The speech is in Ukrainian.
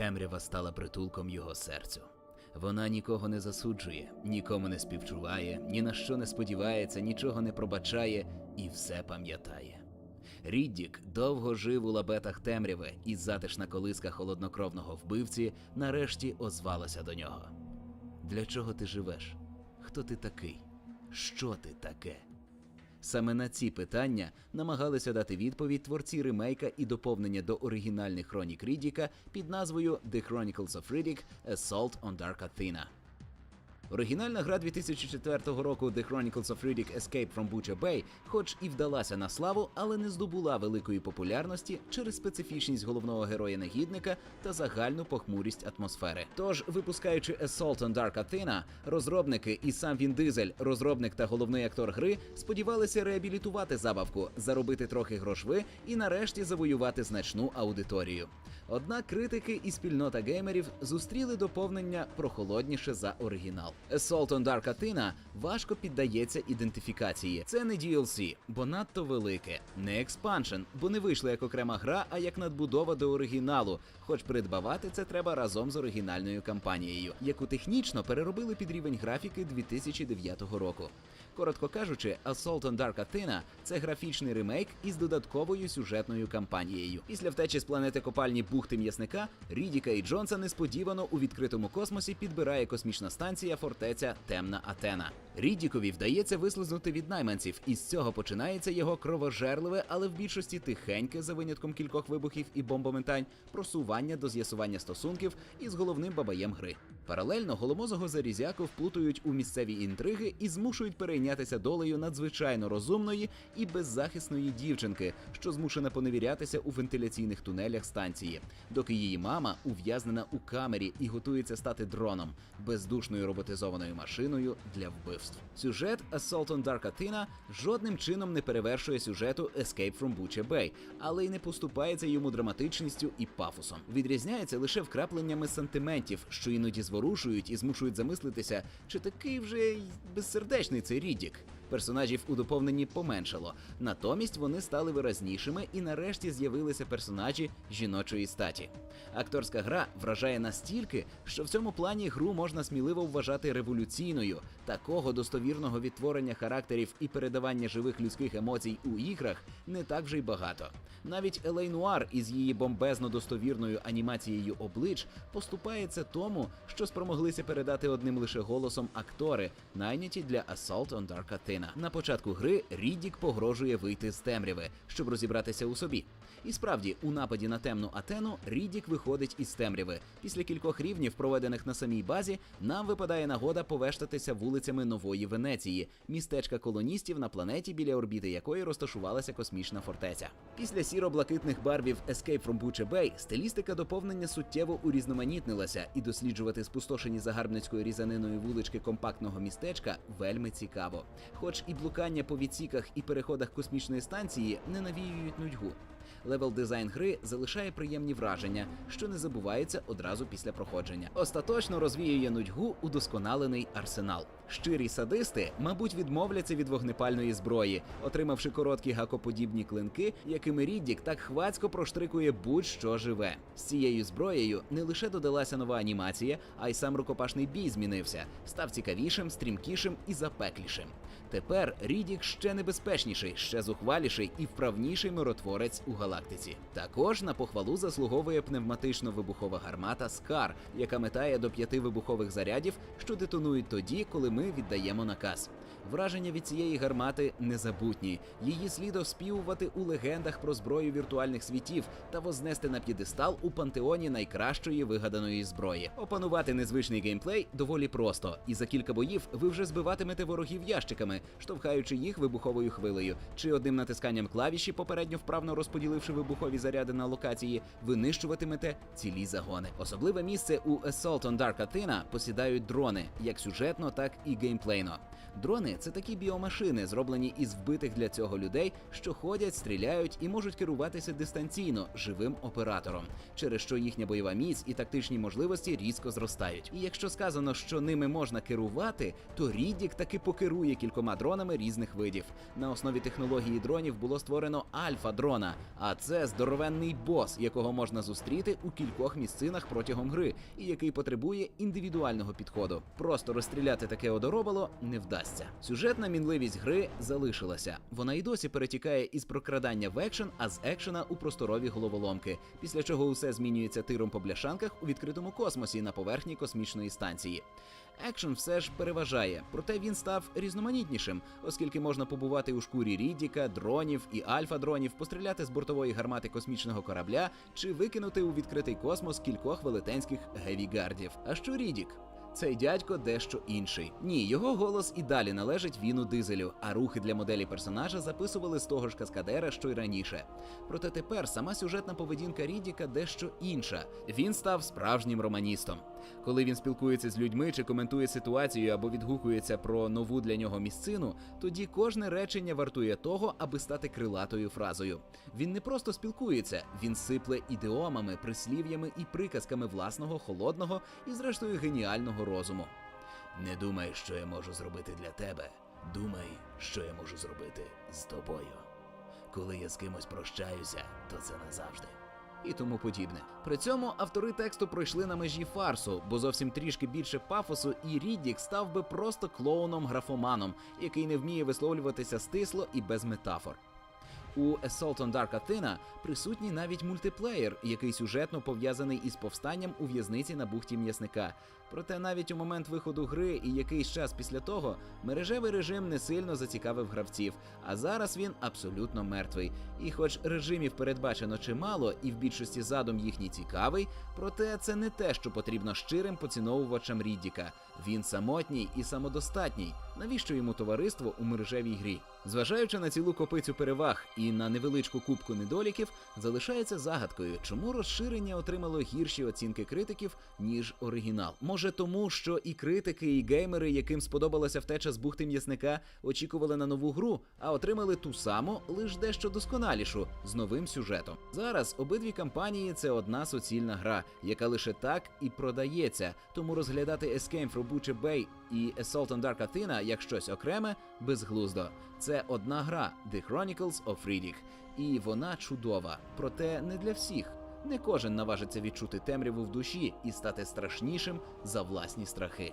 Темрява стала притулком його серцю. Вона нікого не засуджує, нікому не співчуває, ні на що не сподівається, нічого не пробачає і все пам'ятає. Ріддік довго жив у лабетах темряви, і затишна колиска холоднокровного вбивці нарешті озвалася до нього. Для чого ти живеш? Хто ти такий? Що ти таке? Саме на ці питання намагалися дати відповідь творці ремейка і доповнення до оригінальних хронік Рідіка під назвою The Chronicles of Riddick – Assault on Dark Athena. Оригінальна гра 2004 року The Chronicles of Riddick Escape from Butcher Bay, хоч і вдалася на славу, але не здобула великої популярності через специфічність головного героя-негідника та загальну похмурість атмосфери. Тож, випускаючи Assault on Dark Athena, розробники і сам Він Дизель, розробник та головний актор гри, сподівалися реабілітувати забавку, заробити трохи грошви і нарешті завоювати значну аудиторію. Однак критики і спільнота геймерів зустріли доповнення прохолодніше за оригінал. Assault on Dark Athena важко піддається ідентифікації. Це не DLC, бо надто велике, не експаншн, бо не вийшло як окрема гра, а як надбудова до оригіналу. Хоч придбавати це треба разом з оригінальною кампанією, яку технічно переробили під рівень графіки 2009 року. Коротко кажучи, Assault on Dark Athena – це графічний ремейк із додатковою сюжетною кампанією. Після втечі з планети копальні бухти м'ясника Рідіка і Джонса несподівано у відкритому космосі підбирає космічна станція фортеця Темна Атена. Рідікові вдається вислизнути від найманців, і з цього починається його кровожерливе, але в більшості тихеньке, за винятком кількох вибухів і бомбометань, просування до з'ясування стосунків із головним бабаєм гри. Паралельно голомозого зарізяку вплутують у місцеві інтриги і змушують перейнятися долею надзвичайно розумної і беззахисної дівчинки, що змушена поневірятися у вентиляційних тунелях станції, доки її мама ув'язнена у камері і готується стати дроном, бездушною роботизованою машиною для вбивств. Сюжет Assault on Dark Athena жодним чином не перевершує сюжету Escape from Butcher Bay, але й не поступається йому драматичністю і пафосом. Відрізняється лише вкрапленнями сантиментів, що іноді зворушують і змушують замислитися, чи такий вже й безсердечний цей Ріддік. Персонажів у доповненні поменшало, натомість вони стали виразнішими і нарешті з'явилися персонажі жіночої статі. Акторська гра вражає настільки, що в цьому плані гру можна сміливо вважати революційною. Такого достовірного відтворення характерів і передавання живих людських емоцій у іграх не так вже й багато. Навіть Елей Нуар із її бомбезно достовірною анімацією облич поступається тому, що спромоглися передати одним лише голосом актори, найняті для Assault on Dark Athena. На початку гри Ріддік погрожує вийти з темряви, щоб розібратися у собі. І справді, у нападі на темну Атену Ріддік виходить із темряви. Після кількох рівнів, проведених на самій базі, нам випадає нагода повештатися вулицями Нової Венеції, містечка колоністів на планеті, біля орбіти якої розташувалася космічна фортеця. Після сіро-блакитних барвів Escape from Butcher Bay стилістика доповнення суттєво урізноманітнилася, і досліджувати спустошені загарбницькою різаниною вулички компактного містечка вельми цікаво. Хоч і блукання по відсіках і переходах космічної станції не навіюють нудьгу. Левел дизайн гри залишає приємні враження, що не забувається одразу після проходження. Остаточно розвіює нудьгу удосконалений арсенал. Щирі садисти, мабуть, відмовляться від вогнепальної зброї, отримавши короткі гакоподібні клинки, якими Ріддік так хвацько проштрикує будь-що живе. З цією зброєю не лише додалася нова анімація, а й сам рукопашний бій змінився, став цікавішим, стрімкішим і запеклішим. Тепер Рідік ще небезпечніший, ще зухваліший і вправніший миротворець у галактиці. Також на похвалу заслуговує пневматично-вибухова гармата Скар, яка метає до п'яти вибухових зарядів, що детонують тоді, коли ми віддаємо наказ. Враження від цієї гармати незабутні. Її слід оспівувати у легендах про зброю віртуальних світів та вознести на п'єдестал у пантеоні найкращої вигаданої зброї. Опанувати незвичний геймплей доволі просто, і за кілька боїв ви вже збиватимете ворогів ящиками, штовхаючи їх вибуховою хвилею, чи одним натисканням клавіші, попередньо вправно розподіливши вибухові заряди на локації, винищуватимете цілі загони. Особливе місце у Assault on Dark Athena посідають дрони, як сюжетно, так і геймплейно. Дрони це такі біомашини, зроблені із вбитих для цього людей, що ходять, стріляють і можуть керуватися дистанційно живим оператором, через що їхня бойова міць і тактичні можливості різко зростають. І якщо сказано, що ними можна керувати, то Ріддік таки покерує кількома дронами різних видів. На основі технології дронів було створено альфа дрона, А це здоровенний бос, якого можна зустріти у кількох місцинах протягом гри, і який потребує індивідуального підходу. Просто розстріляти таке одоробало не вдасться. Сюжетна мінливість гри залишилася. Вона й досі перетікає із прокрадання в екшен, а з екшена у просторові головоломки. Після чого усе змінюється тиром по бляшанках у відкритому космосі на поверхні космічної станції. Екшен все ж переважає, проте він став різноманітнішим, оскільки можна побувати у шкурі Ріддіка, дронів і альфа-дронів, постріляти з бортової гармати космічного корабля чи викинути у відкритий космос кількох велетенських гевігардів. А що Рідік? Цей дядько дещо інший. Ні, його голос і далі належить Віну Дизелю, а рухи для моделі персонажа записували з того ж каскадера, що й раніше. Проте тепер сама сюжетна поведінка Рідіка дещо інша. Він став справжнім романістом. Коли він спілкується з людьми чи коментує ситуацію або відгукується про нову для нього місцину, тоді кожне речення вартує того, аби стати крилатою фразою. Він не просто спілкується, він сипле ідеомами, прислів'ями і приказками власного холодного і, зрештою, геніального розуму. Не думай, що я можу зробити для тебе. Думай, що я можу зробити з тобою. Коли я з кимось прощаюся, то це назавжди. І тому подібне. При цьому автори тексту пройшли на межі фарсу, бо зовсім трішки більше пафосу, і Ріддік став би просто клоуном-графоманом, який не вміє висловлюватися стисло і без метафор. У Assault on Dark Athena присутній навіть мультиплеєр, який сюжетно пов'язаний із повстанням у в'язниці на бухті м'ясника. Проте навіть у момент виходу гри і якийсь час після того мережевий режим не сильно зацікавив гравців, а зараз він абсолютно мертвий. І хоч режимів передбачено чимало, і в більшості задум їхній цікавий, проте це не те, що потрібно щирим поціновувачам Ріддіка. Він самотній і самодостатній. Навіщо йому товариство у мережевій грі? Зважаючи на цілу копицю переваг і на невеличку кубку недоліків, залишається загадкою, чому розширення отримало гірші оцінки критиків ніж оригінал. Може тому, що і критики, і геймери, яким сподобалася втеча з бухти м'ясника, очікували на нову гру, а отримали ту саму, лиш дещо досконалішу з новим сюжетом. Зараз обидві кампанії це одна суцільна гра, яка лише так і продається. Тому розглядати Escape from Butcher Bay і Assault on Dark Athena як щось окреме безглуздо. Це одна гра The Chronicles of Riddick, і вона чудова, проте не для всіх. Не кожен наважиться відчути темряву в душі і стати страшнішим за власні страхи.